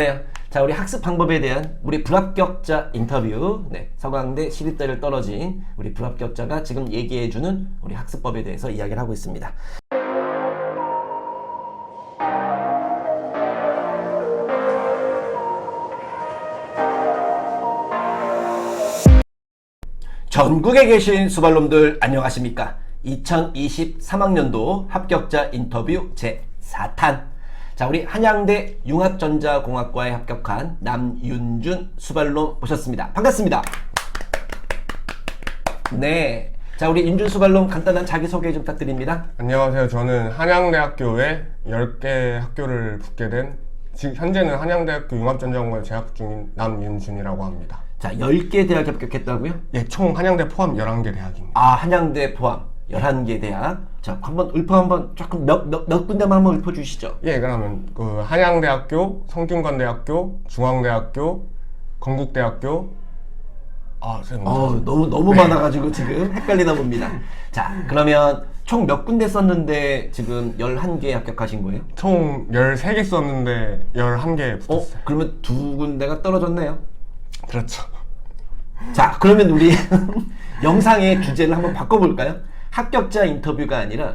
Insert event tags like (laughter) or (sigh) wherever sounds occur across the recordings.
네. 자, 우리 학습 방법에 대한 우리 불합격자 인터뷰. 네. 서강대 시립대를 떨어진 우리 불합격자가 지금 얘기해 주는 우리 학습법에 대해서 이야기를 하고 있습니다. 전국에 계신 수발놈들 안녕하십니까? 2023학년도 합격자 인터뷰 제4탄. 자, 우리 한양대 융합전자공학과에 합격한 남윤준 수발놈 모셨습니다. 반갑습니다. 네. 자, 우리 윤준 수발놈 간단한 자기소개 좀 부탁드립니다. 안녕하세요. 저는 한양대학교에 10개 학교를 붙게 된 지금 현재는 한양대학교 융합전자공학에 재학 중인 남윤준이라고 합니다. 자, 10개 대학 합격했다고요? 예, 총 한양대 포함 11개 대학입니다. 아, 한양대 포함 11개 대학. 자, 한번 읊어 한번 조금 몇, 몇, 몇 군데만 한번 읊어 주시죠. 예, 그러면 그 한양대학교, 성균관대학교, 중앙대학교, 건국대학교 아, 선생님. 어, 너무 너무 많아 가지고 지금 헷갈리나 봅니다. 자, 그러면 총 몇 군데 썼는데 지금 11개 합격하신 거예요? 총 13개 썼는데 11개 어, 붙었어요. 그러면 두 군데가 떨어졌네요. 그렇죠. 자, 그러면 우리 (laughs) 영상의 주제를 한번 바꿔 볼까요? 합격자 인터뷰가 아니라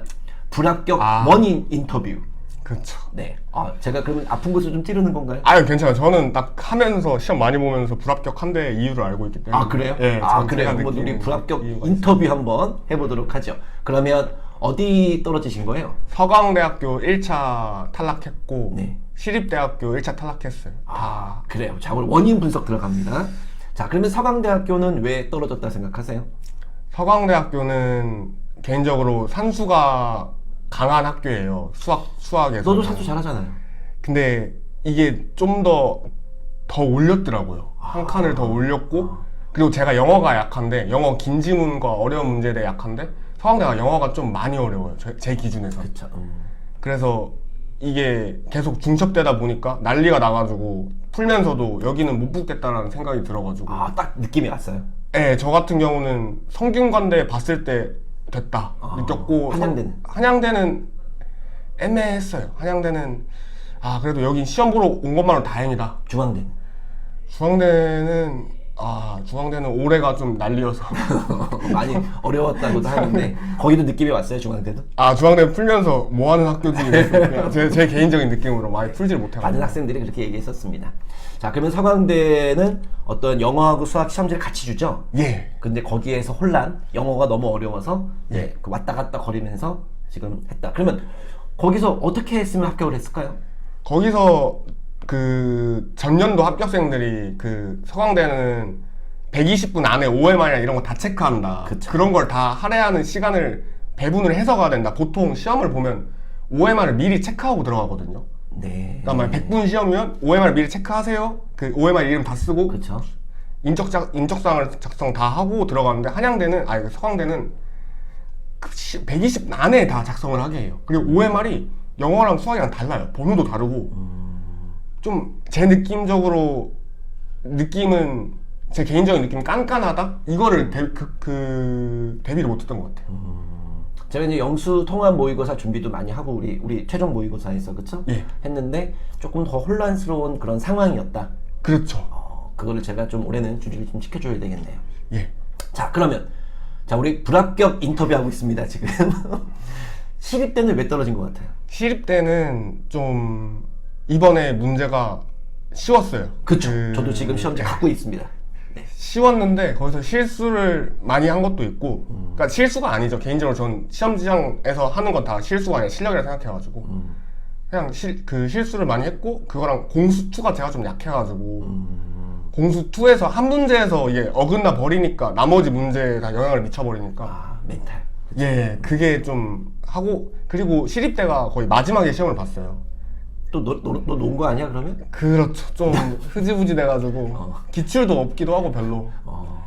불합격 아. 원인 인터뷰. 그렇죠. 네. 아, 제가 그러면 아픈 곳을 좀 찌르는 건가요? 아유, 괜찮아요. 저는 딱 하면서 시험 많이 보면서 불합격한 데 이유를 알고 있기 때문에. 아 그래요? 예, 아전 그래요. 한번 우리 불합격 인터뷰 한번 해보도록 하죠. 그러면 어디 떨어지신 거예요? 서강대학교 1차 탈락했고 네. 시립대학교 1차 탈락했어요. 아 그래요. 자 오늘 원인 분석 들어갑니다. 자 그러면 서강대학교는 왜 떨어졌다 생각하세요? 서강대학교는 개인적으로 산수가 강한 학교예요. 수학 수학에서. 너도 사수 잘하잖아요. 근데 이게 좀 더 더 올렸더라고요. 한 칸을 더 올렸고 그리고 제가 영어가 약한데 영어 긴 지문과 어려운 문제에 약한데 서강대가 영어가 좀 많이 어려워요. 제, 제 기준에서. 그렇죠. 음. 그래서 이게 계속 중첩되다 보니까 난리가 나가지고 풀면서도 여기는 못 붙겠다라는 생각이 들어가지고 아 딱 느낌이 왔어요. 네, 저 같은 경우는 성균관대 봤을 때 됐다. 아, 느꼈고 한양대는? 성- 한양대는 애매했어요. 한양대는 아 그래도 여기 시험 보러 온 것만으로 다행이다. 중앙대는? 중앙대는 아 중앙대는 올해가 좀 난리여서 (laughs) 많이 어려웠다고도 하는데 거기도 느낌이 왔어요 중앙대도. 아 중앙대 풀면서 뭐 하는 학교지 (laughs) 제, 제 개인적인 느낌으로 많이 풀질 많은 못해가지고 학생들이 그렇게 얘기했었습니다. 자 그러면 서강대는 어떤 영어하고 수학 시험지를 같이 주죠. 예 근데 거기에서 혼란, 영어가 너무 어려워서 이제 그 왔다 갔다 거리면서 지금 했다. 그러면 거기서 어떻게 했으면 합격을 했을까요? 거기서 그 전년도 합격생들이 그 서강대는 120분 안에 OMR이나 이런 거 다 체크한다. 그쵸. 그런 걸 다 할애하는 시간을 배분을 해서 가야 된다. 보통 시험을 보면 OMR을 미리 체크하고 들어가거든요. 네. 그러니까 만약 100분 시험이면 OMR 미리 체크하세요. 그 OMR 이름 다 쓰고 그렇죠. 인적자, 인적사항을 작성 다 하고 들어가는데 한양대는 아니 서강대는 그 시- 120분 안에 다 작성을 하게 해요. 그리고 OMR이 영어랑 수학이랑 달라요. 번호도 다르고 좀 제 느낌적으로 느낌은 제 개인적인 느낌은 깐깐하다 이거를 대, 그, 그 대비를 못했던 것 같아요. 제가 이제 영수 통합 모의고사 준비도 많이 하고 우리 우리 최종 모의고사에서 그쵸? 예. 했는데 조금 더 혼란스러운 그런 상황이었다. 그렇죠. 어, 그거를 제가 좀 올해는 주의를 좀 지켜줘야 되겠네요. 예. 자 그러면 자 우리 불합격 인터뷰 하고 있습니다 지금. (laughs) 시립 때는 왜 떨어진 것 같아요? 시립 때는 좀 이번에 문제가 쉬웠어요. 그쵸. 그- 저도 지금 시험지 갖고 있습니다. 네. 쉬웠는데 거기서 실수를 많이 한 것도 있고 그러니까 실수가 아니죠 개인적으로 전 시험지장에서 하는 건 다 실수가 아니라 실력이라 생각해가지고 그냥 실, 그 실수를 많이 했고 그거랑 공수 2가 제가 좀 약해가지고 공수 2에서 한 문제에서 이게 어긋나 버리니까 나머지 문제에 다 영향을 미쳐버리니까 아 멘탈. 예 그게 좀 하고 그리고 시립대가 거의 마지막에 시험을 봤어요 또너너 놓은 거 아니야 그러면? 그렇죠 좀 (laughs) 흐지부지 돼가지고 어. 기출도 없기도 하고 별로 어.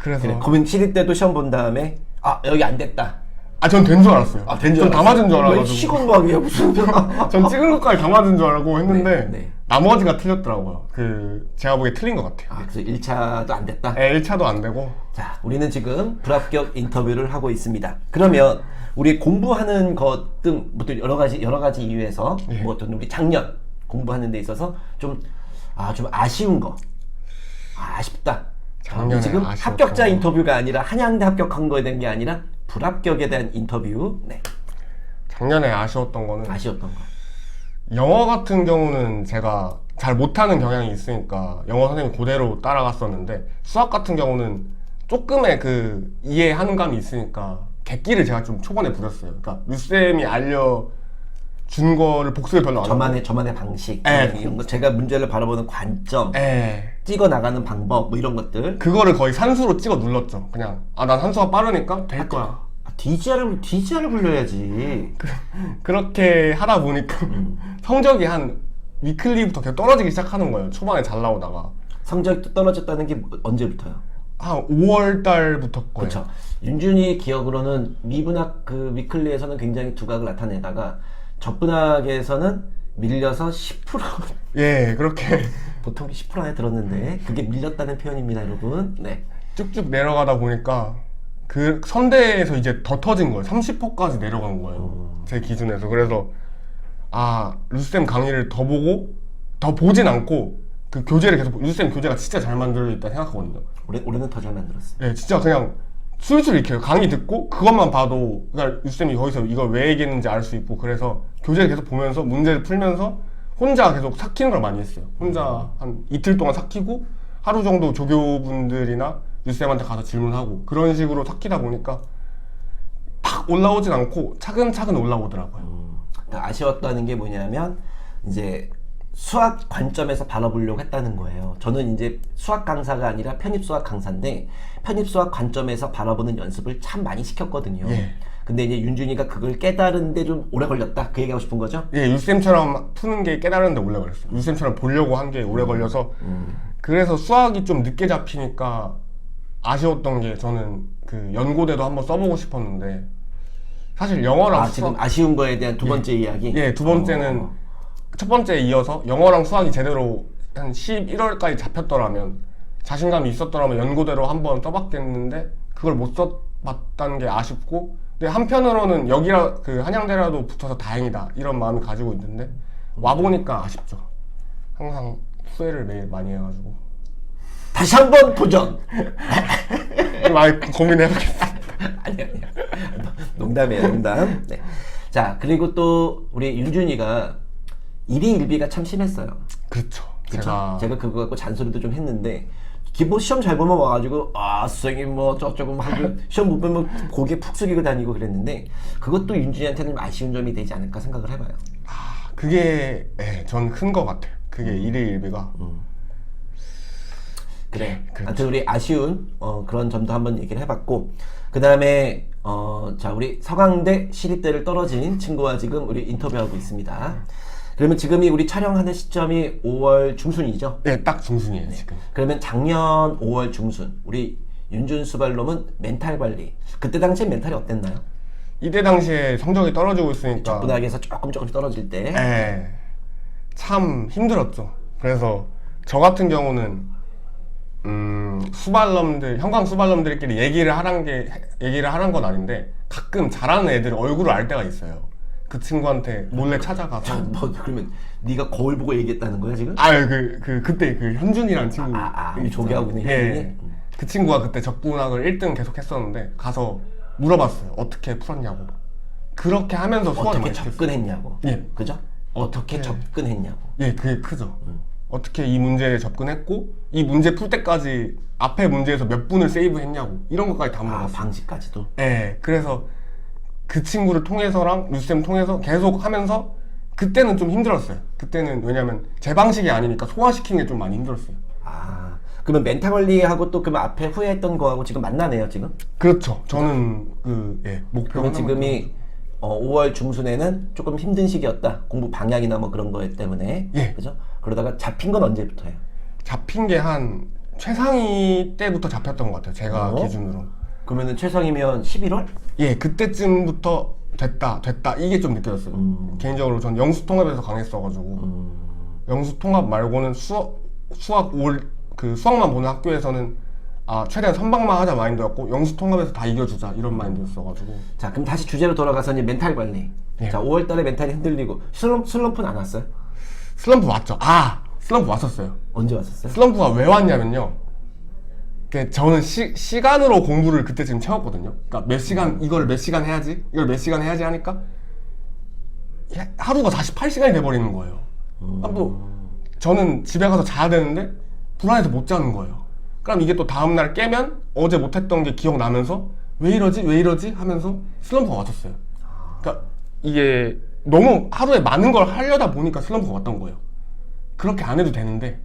그래서 그래. 그러면 시립 때도 시험 본 다음에 아 여기 안 됐다. 아, 전 된 줄 알았어요. 전다 맞은 줄 알아가지고. 시건방이야 무슨? (laughs) 전 찍은 것까지 다 맞은 줄 알고 했는데, 네, 네. 나머지가 틀렸더라고요. 그, 제가 보기에 틀린 것 같아요. 아 그래서 1차도 안 됐다. 예, 1차도 안 되고. 자, 우리는 지금 불합격 인터뷰를 하고 있습니다. 그러면 우리 공부하는 것 등, 뭐 또 여러 가지 여러 가지 이유에서 예. 뭐 어떤 우리 작년 공부하는 데 있어서 좀, 아, 좀 아쉬운 거. 아, 아쉽다. 작년에 지금 아쉬웠던 합격자 거. 인터뷰가 아니라 한양대 합격한 거에 대한 게 아니라 불합격에 대한 인터뷰. 네. 작년에 아쉬웠던 거는 아쉬웠던 거. 영어 같은 경우는 제가 잘 못하는 경향이 있으니까 영어 선생님 그대로 따라갔었는데 수학 같은 경우는 조금의 그 이해하는 감이 있으니까 객기를 제가 좀 초반에 부렸어요. 그러니까 류쌤이 알려 준 거를 복습을 별로 안 하고 저만의, 저만의 방식. 네. 이런 거. 제가 문제를 바라보는 관점. 에 찍어 나가는 방법. 뭐 이런 것들. 그거를 거의 산수로 찍어 눌렀죠. 그냥 아 난 산수가 빠르니까 될 거야. 아, DGR을, DGR을 불러야지. 그렇게 하다 보니까 (laughs) 성적이 한 위클리부터 계속 떨어지기 시작하는 거예요. 초반에 잘 나오다가 성적이 떨어졌다는 게 뭐- 언제부터요? 한 5월 달부터 거예요. 그렇죠. 윤준이 기억으로는 미분학 그 위클리에서는 굉장히 두각을 나타내다가 접분학에서는 밀려서 10% (laughs) 예, 그렇게 보통 10% 안에 들었는데 그게 밀렸다는 표현입니다, 여러분. 네. 쭉쭉 내려가다 보니까 그 선대에서 이제 더 터진 거예요. 30%까지 내려간 거예요. 제 기준에서. 그래서 아, 루쌤 강의를 더 보고 더 보진 않고 그 교재를 계속 루쌤 교재가 진짜 잘 만들어 있다 생각하거든요. 올해 올해는 더 잘 만들었어. 예, 진짜 그냥 술술 익혀요. 강의 듣고 그것만 봐도 그러니까 유쌤이 거기서 이걸 왜 얘기했는지 알 수 있고 그래서 교재를 계속 보면서 문제를 풀면서 혼자 계속 삭히는 걸 많이 했어요. 혼자 한 이틀 동안 삭히고 하루 정도 조교분들이나 유쌤한테 가서 질문하고 그런 식으로 삭히다 보니까 팍 올라오진 않고 차근차근 올라오더라고요. 그러니까 아쉬웠다는 게 뭐냐면 이제 수학 관점에서 바라보려고 했다는 거예요. 저는 이제 수학 강사가 아니라 편입 수학 강사인데 편입 수학 관점에서 바라보는 연습을 참 많이 시켰거든요. 예. 근데 이제 윤준이가 그걸 깨달은데 좀 오래 걸렸다. 그 얘기하고 싶은 거죠? 예, 유쌤처럼 푸는 게 깨달았는데 오래 걸렸어요. 유쌤처럼 보려고 한 게 오래 걸려서 그래서 수학이 좀 늦게 잡히니까 아쉬웠던 게 저는 그 연고대도 한번 써보고 싶었는데 사실 영어랑 아, 수학 지금 아쉬운 거에 대한 두 번째 이야기? 예, 두 번째는 어. 첫 번째에 이어서 영어랑 수학이 제대로 한 11월까지 잡혔더라면 자신감이 있었더라면 연고대로 한번 써봤겠는데 그걸 못 써봤다는 게 아쉽고 근데 한편으로는 여기라 그 한양대라도 붙어서 다행이다 이런 마음을 가지고 있는데 와 보니까 아쉽죠. 항상 후회를 매일 많이 해가지고 다시 한 번 도전! 많이 고민해보겠습니다. 아니 아니야. 농담이에요, 농담. 네. 자, 그리고 또 우리 윤준이가 일희일비가 참 심했어요. 그렇죠. 그쵸? 제가 제가 그거 갖고 잔소리도 좀 했는데 기본 시험 잘 보면 와가지고 아 선생님 뭐 저쪽은 하고 (laughs) 시험 못 보면 고개 푹 숙이고 다니고 그랬는데 그것도 윤준이한테는 좀 아쉬운 점이 되지 않을까 생각을 해봐요. 아, 그게 예, 전큰것 같아요. 그게 일희일비가 그래. 그렇죠. 아무튼 우리 아쉬운 어, 그런 점도 한번 얘기를 해봤고 그 다음에 어, 자 우리 서강대 시립대를 떨어진 친구와 지금 우리 인터뷰하고 있습니다. 그러면 지금이 우리 촬영하는 시점이 5월 중순이죠. 예, 딱 중순이에요 지금. 그러면 작년 5월 중순 우리 윤준수 발놈은 멘탈 관리 그때 당시에 멘탈이 어땠나요? 이때 당시에 성적이 떨어지고 있으니까 분학에서 조금 조금씩 떨어질 때 예, 참 힘들었죠. 그래서 저 같은 경우는 음, 수발럼들 현강 수발럼들끼리 얘기를 하란 게 얘기를 하란 건 아닌데 가끔 잘하는 애들 얼굴을 알 때가 있어요. 그 친구한테 몰래 찾아가서 뭐 그러면 네가 거울 보고 얘기했다는 거야 지금? 아그 그 그때 그 현준이라는 친구 아, 아, 있잖아요. 조교하고 있는 예. 현준이? 그 친구가 그때 적분학을 1등 계속 했었는데 가서 물어봤어요. 어떻게 풀었냐고. 그렇게 하면서 소원을 어떻게 많이 시켰어요. 접근했냐고 예. 그죠? 어떻게 어떻게- 접근했냐고 예, 그게 크죠. 음. 어떻게 이 문제에 접근했고 이 문제 풀 때까지 앞에 문제에서 몇 분을 세이브했냐고 이런 것까지 다 아 물어봤어요. 방식까지도 예, 그래서 그 친구를 통해서랑 루쌤 통해서 계속 하면서 그때는 좀 힘들었어요. 그때는 왜냐면 제 방식이 아니니까 소화시키는 게 좀 많이 힘들었어요. 아 그러면 멘탈 관리하고 또 그러면 앞에 후회했던 거하고 지금 만나네요 지금? 그렇죠. 저는 그 예, 목표 그러면 지금이 어, 5월 중순에는 조금 힘든 시기였다 공부 방향이나 뭐 그런 거 때문에 예. 그죠? 그러다가 잡힌 건 언제부터예요? 잡힌 게 한 최상위 때부터 잡혔던 것 같아요. 제가 어? 기준으로. 그러면은 최상이면 11월? 예, 그때쯤부터 됐다, 됐다 이게 좀 느껴졌어요. 음. 개인적으로 전 영수 통합에서 강했어가지고 영수 통합 말고는 수학 수학 올 그 수학만 보는 학교에서는 아 최대한 선방만 하자 마인드였고 영수 통합에서 다 이겨주자 이런 마인드였어가지고 자 그럼 다시 주제로 돌아가서 이제 멘탈 관리 예. 자 5월 달에 멘탈이 흔들리고 슬럼, 슬럼프는 안 왔어요? 슬럼프 왔죠. 아 슬럼프 왔었어요. 언제 왔었어요? 슬럼프가 왜 왔냐면요. 그 저는 시, 시간으로 공부를 그때 지금 채웠거든요. 그러니까 몇 시간 이걸 몇 시간 해야지, 이걸 몇 시간 해야지 하니까 야, 하루가 48시간이 돼버리는 거예요. 아, 뭐 저는 집에 가서 자야 되는데 불안해서 못 자는 거예요. 그럼 이게 또 다음 날 깨면 어제 못했던 게 기억 나면서 왜 이러지, 왜 이러지 하면서 슬럼프가 왔었어요. 그러니까 이게 너무 하루에 많은 걸 하려다 보니까 슬럼프가 왔던 거예요. 그렇게 안 해도 되는데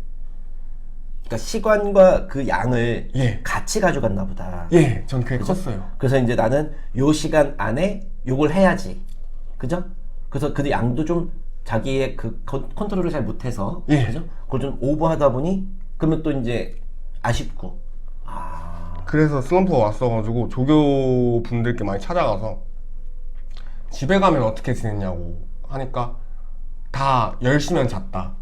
그러니까 시간과 그 양을 예. 같이 가져갔나 보다. 예, 전 그게 컸어요. 그래서 이제 나는 요 시간 안에 요걸 해야지. 그죠? 그래서 그 양도 좀 자기의 그 컨- 컨트롤을 잘 못해서 예. 그죠? 그걸 좀 오버하다 보니 그러면 또 이제 아쉽고 아 그래서 슬럼프가 왔어가지고 조교 분들께 많이 찾아가서 집에 가면 어떻게 지냈냐고 하니까 다 10시면 잤다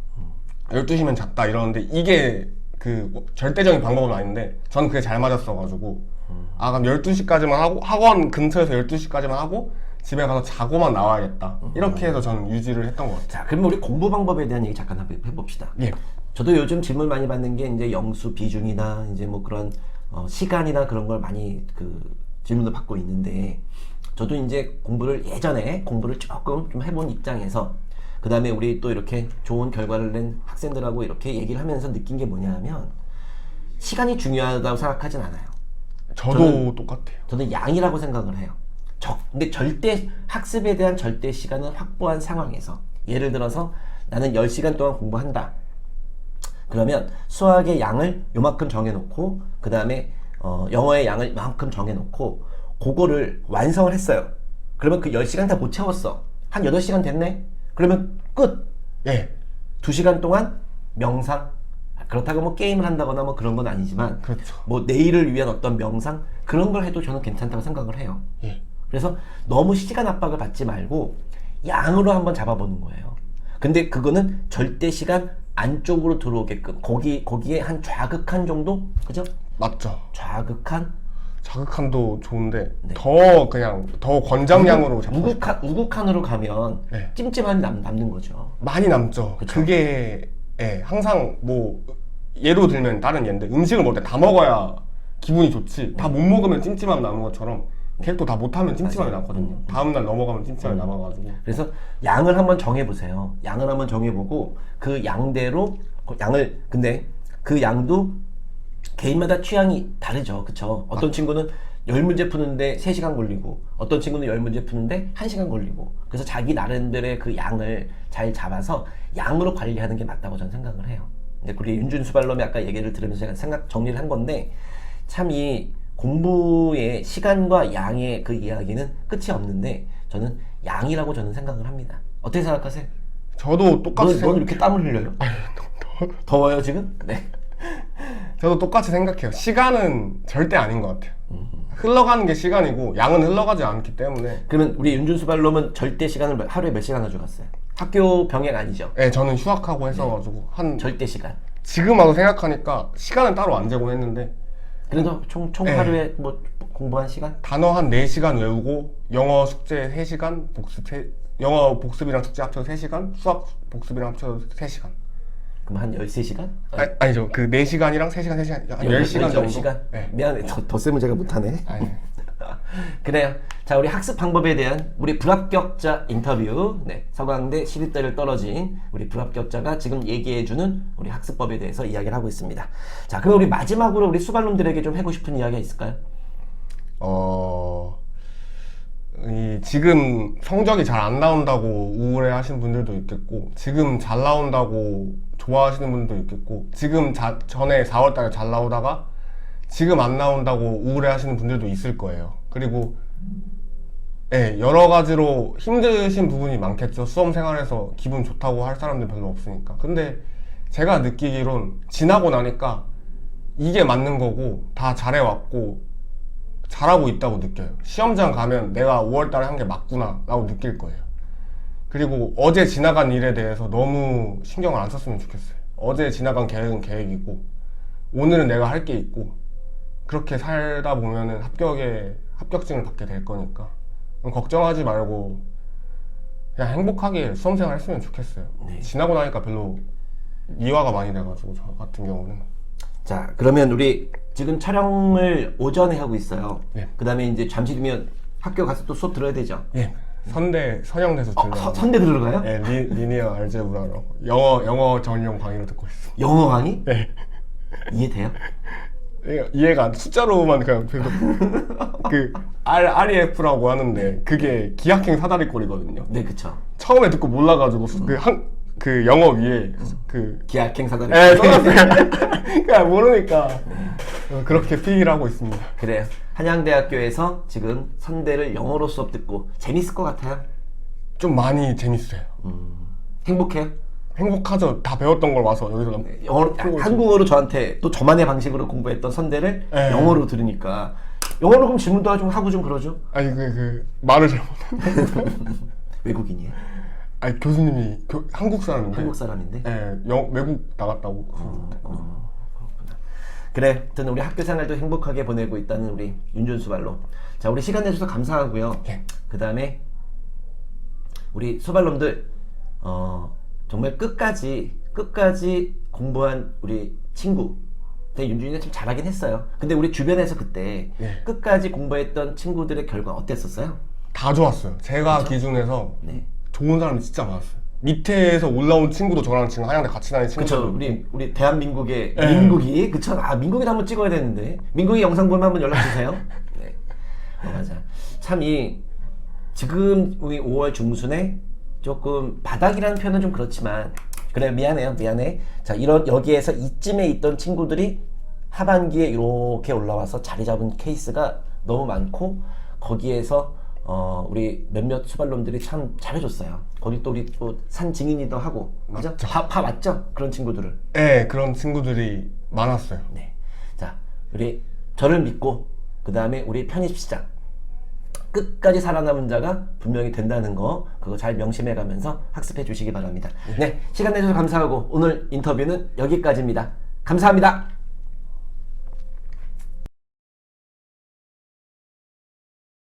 12시면 잤다 이러는데 이게 그 절대적인 방법은 아닌데 저는 그게 잘 맞았어가지고 아 그럼 12시까지만 하고 학원 근처에서 12시까지만 하고 집에 가서 자고만 나와야겠다 이렇게 해서 저는 유지를 했던 것 같아요 자, 그러면 우리 공부 방법에 대한 얘기 잠깐 한번 해봅시다. 예. 저도 요즘 질문 많이 받는 게 이제 영수 비중이나 이제 뭐 그런 어, 시간이나 그런 걸 많이 그 질문을 받고 있는데 저도 이제 공부를 예전에 공부를 조금 좀 해본 입장에서 그 다음에 우리 또 이렇게 좋은 결과를 낸 학생들하고 이렇게 얘기를 하면서 느낀 게 뭐냐면 시간이 중요하다고 생각하진 않아요. 저도 저는- 똑같아요 저는 양이라고 생각을 해요. 적, 근데 절대 학습에 대한 절대 시간을 확보한 상황에서 예를 들어서 나는 10시간 동안 공부한다. 그러면 수학의 양을 요만큼 정해놓고 그 다음에 어, 영어의 양을 이만큼 정해놓고 그거를 완성을 했어요. 그러면 그 10시간 다 못 채웠어. 한 8시간 됐네? 그러면 끝! 예 2시간 동안 명상 그렇다고 뭐 게임을 한다거나 뭐 그런 건 아니지만 그렇죠 뭐 내일을 위한 어떤 명상 그런 걸 해도 저는 괜찮다고 생각을 해요. 예 그래서 너무 시간 압박을 받지 말고 양으로 한번 잡아보는 거예요. 근데 그거는 절대 시간 안쪽으로 들어오게끔 거기 거기에 한 좌극한 정도 그죠? 맞죠 좌극한 자극한도 좋은데 네. 더 그냥 더 권장량으로 잡고 싶어요. 우극한 우극한으로 가면 네. 찜찜함이 남, 남는 거죠. 많이 남죠. 그쵸. 그게 예, 항상 뭐 예로 들면 다른 예인데 음식을 먹을 때 다 먹어야 기분이 좋지. 다 못 먹으면 찜찜함 남는 것처럼 계획도 다 못하면 찜찜함이 맞아요. 남거든요. 다음 날 넘어가면 찜찜함이 남아가지고 그래서 양을 한번 정해보세요. 양을 한번 정해보고 그 양대로 그 양을 근데 그 양도 개인마다 취향이 다르죠. 그쵸? 어떤 친구는 열 문제 푸는데 3시간 걸리고 어떤 친구는 열 문제 푸는데 1시간 걸리고 그래서 자기 나름대로의 그 양을 잘 잡아서 양으로 관리하는 게 맞다고 저는 생각을 해요. 근데 우리 윤준수 발놈이 아까 얘기를 들으면서 제가 생각 정리를 한 건데 참 이 공부의 시간과 양의 그 이야기는 끝이 없는데 저는 양이라고 저는 생각을 합니다. 어떻게 생각하세요? 저도 똑같이 넌, 넌 이렇게 땀을 흘려요? 더워요 지금? 네. 저도 똑같이 생각해요. 시간은 절대 아닌 것 같아요. 흘러가는 게 시간이고 양은 흘러가지 않기 때문에 그러면 우리 윤준수 발놈은 절대 시간을 몇- 하루에 몇 시간 가져갔어요? 학교 병행 아니죠? 예, 저는 휴학하고 했어가지고 한 절대 시간. 지금 와서 생각하니까 시간은 따로 안 재고 했는데 그래서 총, 총 네. 하루에 뭐 공부한 시간? 단어 한 4시간 외우고 영어 숙제 3시간 복습 세, 영어 복습이랑 숙제 합쳐서 3시간 수학 복습이랑 합쳐서 3시간 그럼 한 13시간? 아, 아니 죠 그 4시간이랑 3시간 3시간 한 10시간 정도 10시간? 네. 미안해. 더, 덧셈을 제가 못하네. 아니, (laughs) 그래요. 자, 우리 학습 방법에 대한 우리 불합격자 인터뷰. 네. 서강대 시립대를 떨어진 우리 불합격자가 지금 얘기해주는 우리 학습법에 대해서 이야기를 하고 있습니다. 자, 그럼 우리 마지막으로 우리 수발놈들에게 좀 하고 싶은 이야기가 있을까요? 어... 이 지금 성적이 잘 안 나온다고 우울해 하시는 분들도 있겠고 지금 잘 나온다고 좋아하시는 분들도 있겠고 지금 자, 전에 4월달에 잘 나오다가 지금 안 나온다고 우울해 하시는 분들도 있을 거예요. 그리고 예, 여러 가지로 힘드신 부분이 많겠죠. 수험 생활에서 기분 좋다고 할 사람들 별로 없으니까. 근데 제가 느끼기론 지나고 나니까 이게 맞는 거고 다 잘해왔고 잘하고 있다고 느껴요. 시험장 가면 내가 5월달에 한 게 맞구나 라고 느낄 거예요. 그리고 어제 지나간 일에 대해서 너무 신경을 안 썼으면 좋겠어요. 어제 지나간 계획은 계획이고 오늘은 내가 할 게 있고 그렇게 살다 보면은 합격에 합격증을 받게 될 거니까 걱정하지 말고 그냥 행복하게 수험생활 했으면 좋겠어요. 네. 지나고 나니까 별로 이화가 많이 돼가지고 저 같은 경우는 자, 그러면 우리 지금 촬영을 오전에 하고 있어요. 네. 그 다음에 이제 잠시 뒤면 학교 가서 또 수업 들어야 되죠. 예 선대 선영대서 어, 들려요. 서- 선대 들어가요? 예 리, 리니어 알제브라로 영어 영어 전용 강의를 듣고 있습니다. 영어 강의? 네. 이해돼요? 이해가- 이해가 안 숫자로만 그냥 계속 (laughs) 그 R REF라고 하는데 그게 기하행 사다리꼴이거든요. 네, 그쵸. 처음에 듣고 몰라가지고 그한 그그 영어 위에 그 기하행 사다리. 에 써놨어요. 그냥 모르니까 그렇게 피기를 하고 있습니다. 그래요. 한양대학교에서 지금 선대를 영어로 수업 듣고 재밌을 것 같아요. 좀 많이 재밌어요. 행복해요. 행복하죠. 다 배웠던 걸 와서 여기서 영어로 풀고 있어요. 한국어로 저한테 또 저만의 방식으로 공부했던 선대를 네. 영어로 들으니까 영어로 그럼 질문도 좀 하고 좀 그러죠. 아니 그, 그 말을 잘못. (laughs) 외국인이에요. 아니 교수님이 교- 한국 사람인데. 한국 사람인데. 예, 영, 외국 나갔다고. 어, 그렇구나. 그래, 하여튼 우리 학교 생활도 행복하게 보내고 있다는 우리 윤준수 발로. 자, 우리 시간 내줘서 감사하고요. 예. 그 다음에 우리 수발놈들 어, 정말 끝까지 끝까지 공부한 우리 친구. 근데 윤준이는 참 잘하긴 했어요. 근데 우리 주변에서 그때 예. 끝까지 공부했던 친구들의 결과 어땠었어요? 다 좋았어요. 제가 기준에서 네. 좋은 사람이 진짜 많았어요. 밑에서 올라온 친구도 저랑 지금 한양대 같이 다니는. 그쵸 우리 우리 대한민국의 네. 민국이 그쵸 아 민국이도 한번 찍어야 되는데 민국이 영상 보면 한번 연락 주세요. (laughs) 네 어, 맞아 참 이 지금 우리 5월 중순에 조금 바닥이라는 표현은 좀 그렇지만 그래 미안해요 미안해 자 이런 여기에서 이쯤에 있던 친구들이 하반기에 이렇게 올라와서 자리 잡은 케이스가 너무 많고 거기에서 어 우리 몇몇 수발놈들이 참 잘해줬어요. 거기 또 우리 또 산 증인이도 하고 그죠? 맞죠. 다, 다 맞죠? 그런 친구들을. 네, 그런 친구들이 많았어요. 네. 자, 우리 저를 믿고 그 다음에 우리 편입 시장 끝까지 살아남은 자가 분명히 된다는 거 그거 잘 명심해 가면서 학습해 주시기 바랍니다. 네, 시간 내주셔서 감사하고 오늘 인터뷰는 여기까지입니다. 감사합니다.